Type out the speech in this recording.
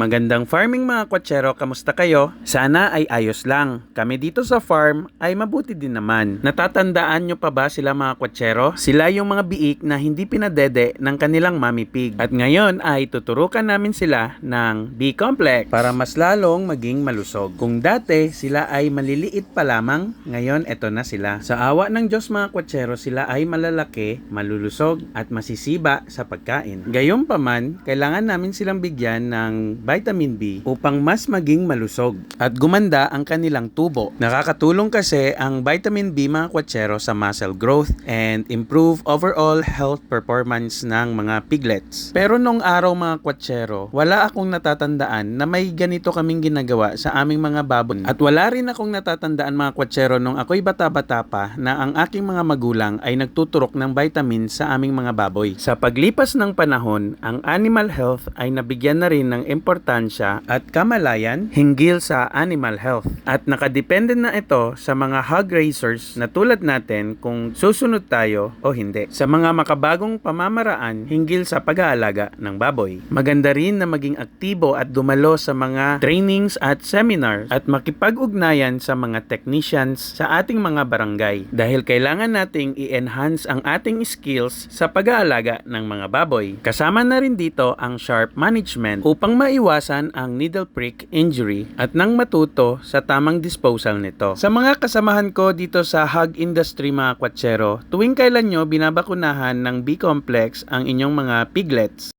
Magandang farming mga kwatsero, kamusta kayo? Sana ay ayos lang. Kami dito sa farm ay mabuti din naman. Natatandaan nyo pa ba sila mga kwatsero? Sila yung mga biik na hindi pinadede ng kanilang mami pig. At ngayon ay tuturukan namin sila ng B-complex para mas lalong maging malusog. Kung dati sila ay maliliit pa lamang, ngayon eto na sila. Sa awa ng Diyos mga kwatsero, sila ay malalaki, malulusog at masisiba sa pagkain. Gayunpaman, kailangan namin silang bigyan ng vitamin B upang mas maging malusog at gumanda ang kanilang tubo. Nakakatulong kasi ang vitamin B mga kwatsero sa muscle growth and improve overall health performance ng mga piglets. Pero nung araw mga kwatsero, wala akong natatandaan na may ganito kaming ginagawa sa aming mga babon. At wala rin akong natatandaan mga kwatsero nung ako'y bata-bata pa na ang aking mga magulang ay nagtuturok ng vitamin sa aming mga baboy. Sa paglipas ng panahon, ang animal health ay nabigyan na rin ng importansya at kamalayan hinggil sa animal health. At nakadepende na ito sa mga hog raisers na tulad natin kung susunod tayo o hindi. Sa mga makabagong pamamaraan hinggil sa pag-aalaga ng baboy. Maganda rin na maging aktibo at dumalo sa mga trainings at seminars at makipag-ugnayan sa mga technicians sa ating mga barangay dahil kailangan nating i-enhance ang ating skills sa pag-aalaga ng mga baboy. Kasama na rin dito ang sharp management upang maiwasan ang needle prick injury at nang matuto sa tamang disposal nito. Sa mga kasamahan ko dito sa hog industry mga kwatsero, tuwing kailan nyo binabakunahan ng B-complex ang inyong mga piglets?